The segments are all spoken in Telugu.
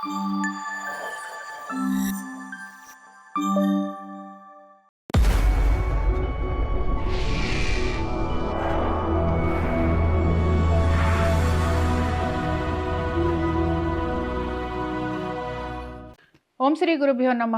ఓం శ్రీ గురుభ్యో నమ.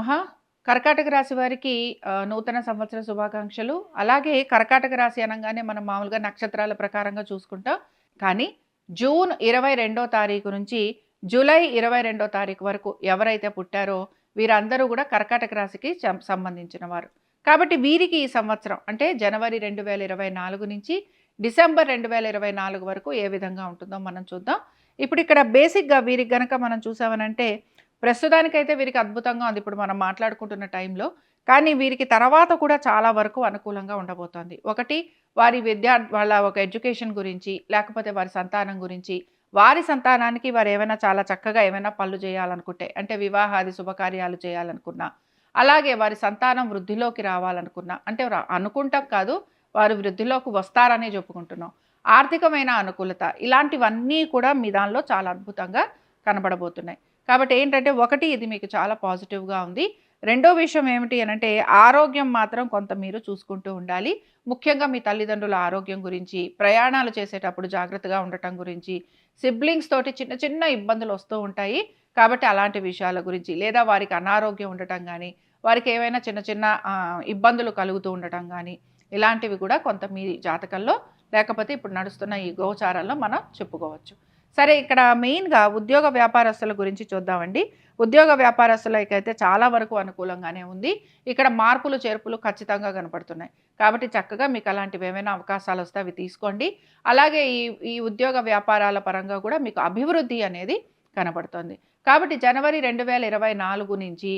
కర్కాటక రాశి వారికి నూతన సంవత్సర శుభాకాంక్షలు. అలాగే కర్కాటక రాశి అనగానే మనం మామూలుగా నక్షత్రాల ప్రకారంగా చూసుకుంటాం. కానీ జూన్ ఇరవై రెండో తారీఖు నుంచి జూలై ఇరవై రెండో తారీఖు వరకు ఎవరైతే పుట్టారో వీరందరూ కూడా కర్కాటక రాశికి సం- సంబంధించిన వారు. కాబట్టి వీరికి ఈ సంవత్సరం అంటే జనవరి రెండు వేల ఇరవై నాలుగు నుంచి డిసెంబర్ రెండు వేల ఇరవై నాలుగు వరకు ఏ విధంగా ఉంటుందో మనం చూద్దాం. ఇప్పుడు ఇక్కడ బేసిక్గా వీరికి గనక మనం చూసామనంటే ప్రస్తుతానికైతే వీరికి అద్భుతంగా ఉంది. ఇప్పుడు మనం మాట్లాడుకుంటున్న టైంలో కానీ వీరికి తర్వాత కూడా చాలా వరకు అనుకూలంగా ఉండబోతోంది. ఒకటి వారి విద్యా వాళ్ళ ఒక ఎడ్యుకేషన్ గురించి లేకపోతే వారి సంతానం గురించి వారి సంతానానికి వారు ఏమైనా చాలా చక్కగా ఏమైనా పనులు చేయాలనుకుంటే అంటే వివాహాది శుభకార్యాలు చేయాలనుకున్నా అలాగే వారి సంతానం వృద్ధిలోకి రావాలనుకున్నా అంటే అనుకుంటాం కాదు వారు వృద్ధిలోకి వస్తారనే చెప్పుకుంటున్నాం. ఆర్థికమైన అనుకూలత ఇలాంటివన్నీ కూడా మీ దానిలో చాలా అద్భుతంగా కనబడబోతున్నాయి. కాబట్టి ఏంటంటే ఒకటి ఇది మీకు చాలా పాజిటివ్గా ఉంది. రెండో విషయం ఏమిటి అని అంటే ఆరోగ్యం మాత్రం కొంత మీరు చూసుకుంటూ ఉండాలి. ముఖ్యంగా మీ తల్లిదండ్రుల ఆరోగ్యం గురించి ప్రయాణాలు చేసేటప్పుడు జాగ్రత్తగా ఉండటం గురించి సిబ్లింగ్స్ తోటి చిన్న చిన్న ఇబ్బందులు వస్తూ ఉంటాయి. కాబట్టి అలాంటి విషయాల గురించి లేదా వారికి అనారోగ్యం ఉండటం కానీ వారికి ఏవైనా చిన్న చిన్న ఇబ్బందులు కలుగుతూ ఉండటం కానీ ఇలాంటివి కూడా కొంత మీ జాతకంలో లేకపోతే ఇప్పుడు నడుస్తున్న ఈ గోచారాల్లో మనం చెప్పుకోవచ్చు. సరే ఇక్కడ మెయిన్గా ఉద్యోగ వ్యాపారస్తుల గురించి చూద్దామండి. ఉద్యోగ వ్యాపారస్తులకైతే చాలా వరకు అనుకూలంగానే ఉంది. ఇక్కడ మార్పులు చేర్పులు ఖచ్చితంగా కనపడుతున్నాయి. కాబట్టి చక్కగా మీకు అలాంటివి ఏమైనా అవకాశాలు వస్తే అవి తీసుకోండి. అలాగే ఈ ఈ ఉద్యోగ వ్యాపారాల పరంగా కూడా మీకు అభివృద్ధి అనేది కనపడుతుంది. కాబట్టి జనవరి రెండు వేల ఇరవై నాలుగు నుంచి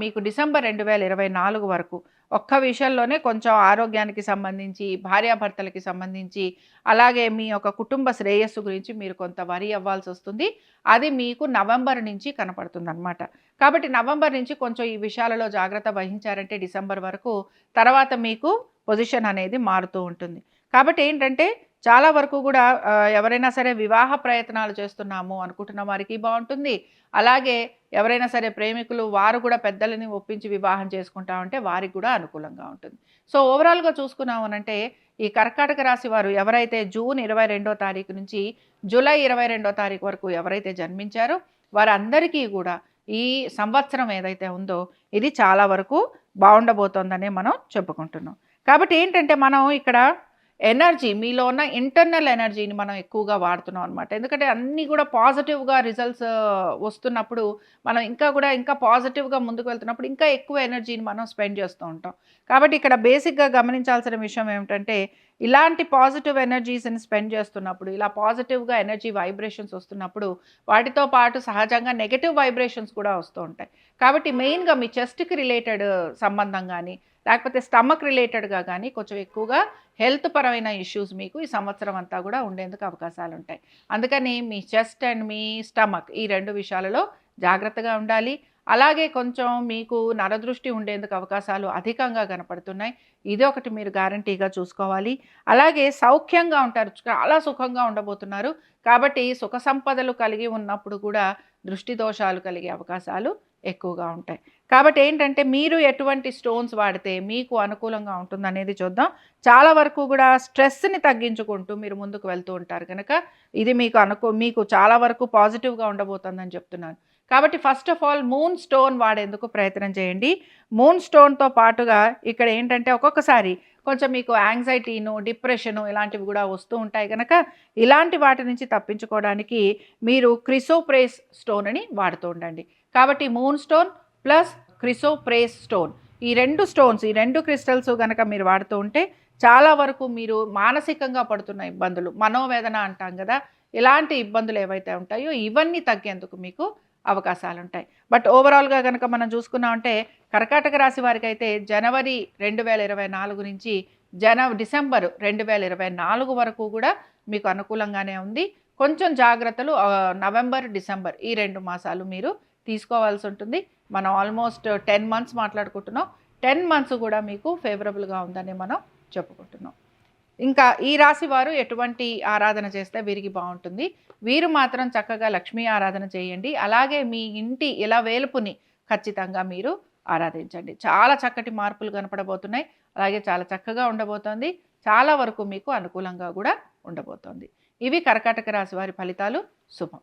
మీకు డిసెంబర్ రెండు వేల ఇరవై నాలుగు వరకు ఒక్క విషయంలోనే కొంచెం ఆరోగ్యానికి సంబంధించి భార్యాభర్తలకి సంబంధించి అలాగే మీ యొక్క కుటుంబ శ్రేయస్సు గురించి మీరు కొంత వరి అవ్వాల్సి వస్తుంది. అది మీకు నవంబర్ నుంచి కనపడుతుంది అనమాట కాబట్టి నవంబర్ నుంచి కొంచెం ఈ విషయాలలో జాగ్రత్త వహించారంటే డిసెంబర్ వరకు తర్వాత మీకు పొజిషన్ అనేది మారుతూ ఉంటుంది. కాబట్టి ఏంటంటే చాలా వరకు కూడా ఎవరైనా సరే వివాహ ప్రయత్నాలు చేస్తున్నాము అనుకుంటున్న వారికి బాగుంటుంది. అలాగే ఎవరైనా సరే ప్రేమికులు వారు కూడా పెద్దలని ఒప్పించి వివాహం చేసుకుంటామంటే వారికి కూడా అనుకూలంగా ఉంటుంది. సో ఓవరాల్గా చూసుకున్నామనంటే ఈ కర్కాటక రాశి వారు ఎవరైతే జూన్ ఇరవై రెండో తారీఖు నుంచి జూలై ఇరవై రెండో తారీఖు వరకు ఎవరైతే జన్మించారో వారందరికీ కూడా ఈ సంవత్సరం ఏదైతే ఉందో ఇది చాలా వరకు బాగుండబోతోందనే మనం చెప్పుకుంటున్నాం. కాబట్టి ఏంటంటే మనం ఇక్కడ ఎనర్జీ మీలో ఉన్న ఇంటర్నల్ ఎనర్జీని మనం ఎక్కువగా వాడుతున్నాం అనమాట ఎందుకంటే అన్నీ కూడా పాజిటివ్గా రిజల్ట్స్ వస్తున్నప్పుడు మనం ఇంకా కూడా ఇంకా పాజిటివ్గా ముందుకు వెళ్తున్నప్పుడు ఇంకా ఎక్కువ ఎనర్జీని మనం స్పెండ్ చేస్తూ ఉంటాం. కాబట్టి ఇక్కడ బేసిక్గా గమనించాల్సిన విషయం ఏమిటంటే ఇలాంటి పాజిటివ్ ఎనర్జీస్ని స్పెండ్ చేస్తున్నప్పుడు ఇలా పాజిటివ్గా ఎనర్జీ వైబ్రేషన్స్ వస్తున్నప్పుడు వాటితో పాటు సహజంగా నెగటివ్ వైబ్రేషన్స్ కూడా వస్తూ ఉంటాయి. కాబట్టి మెయిన్గా మీ చెస్ట్కి రిలేటెడ్ సంబంధం కానీ లేకపోతే స్టమక్ రిలేటెడ్గా కానీ కొంచెం ఎక్కువగా హెల్త్ పరమైన ఇష్యూస్ మీకు ఈ సంవత్సరం అంతా కూడా ఉండేందుకు అవకాశాలు ఉంటాయి. అందుకని మీ చెస్ట్ అండ్ మీ స్టమక్ ఈ రెండు విషయాలలో జాగ్రత్తగా ఉండాలి. అలాగే కొంచెం మీకు నరదృష్టి ఉండేందుకు అవకాశాలు అధికంగా కనపడుతున్నాయి. ఇది ఒకటి మీరు గ్యారంటీగా చూసుకోవాలి. అలాగే సౌఖ్యంగా ఉంటారు. చాలా సుఖంగా ఉండబోతున్నారు. కాబట్టి సుఖ సంపదలు కలిగి ఉన్నప్పుడు కూడా దృష్టి దోషాలు కలిగే అవకాశాలు ఎక్కువగా ఉంటాయి. కాబట్టి ఏంటంటే మీరు ఎటువంటి స్టోన్స్ వాడితే మీకు అనుకూలంగా ఉంటుందనేది చూద్దాం. చాలా వరకు కూడా స్ట్రెస్ని తగ్గించుకుంటూ మీరు ముందుకు వెళ్తూ ఉంటారు కనుక ఇది మీకు అనుకూ మీకు చాలా వరకు పాజిటివ్గా ఉండబోతుందని చెప్తున్నాను. కాబట్టి first of all moon stone వాడేందుకు ప్రయత్నం చేయండి. మూన్ స్టోన్తో పాటుగా ఇక్కడ ఏంటంటే ఒక్కొక్కసారి కొంచెం మీకు యాంగ్జైటీను డిప్రెషను ఇలాంటివి కూడా వస్తూ ఉంటాయి కనుక ఇలాంటి వాటి నుంచి తప్పించుకోవడానికి మీరు క్రిసోప్రేస్ స్టోన్ అని వాడుతూ ఉండండి. కాబట్టి moon stone plus chrysoprase stone ఈ రెండు స్టోన్స్ ఈ రెండు క్రిస్టల్స్ కనుక మీరు వాడుతూ ఉంటే చాలా వరకు మీరు మానసికంగా పడుతున్న ఇబ్బందులు మనోవేదన అంటాం కదా ఇలాంటి ఇబ్బందులు ఏవైతే ఉంటాయో ఇవన్నీ తగ్గేందుకు మీకు అవకాశాలు ఉంటాయి బట్ ఓవరాల్గా కనుక మనం చూసుకున్నామంటే కర్కాటక రాశి వారికి అయితే జనవరి రెండు వేల ఇరవై నాలుగు నుంచి జన డిసెంబర్ రెండు వేల ఇరవై నాలుగు వరకు కూడా మీకు అనుకూలంగానే ఉంది. కొంచెం జాగ్రత్తలు నవంబర్ డిసెంబర్ ఈ రెండు మాసాలు మీరు తీసుకోవాల్సి ఉంటుంది. మనం ఆల్మోస్ట్ టెన్ మంత్స్ మాట్లాడుకుంటున్నాం. టెన్ మంత్స్ కూడా మీకు ఫేవరబుల్గా ఉందని మనం చెప్పుకుంటున్నాం. ఇంకా ఈ రాశి వారు ఎటువంటి ఆరాధన చేస్తే వీరికి బాగుంటుంది. వీరు మాత్రం చక్కగా లక్ష్మీ ఆరాధన చేయండి. అలాగే మీ ఇంటి ఇలా వేలుపుని ఖచ్చితంగా మీరు ఆరాధించండి. చాలా చక్కటి మార్పులు కనపడబోతున్నాయి. అలాగే చాలా చక్కగా ఉండబోతోంది. చాలా వరకు మీకు అనుకూలంగా కూడా ఉండబోతోంది. ఇవి కర్కాటక రాశి వారి ఫలితాలు. శుభం.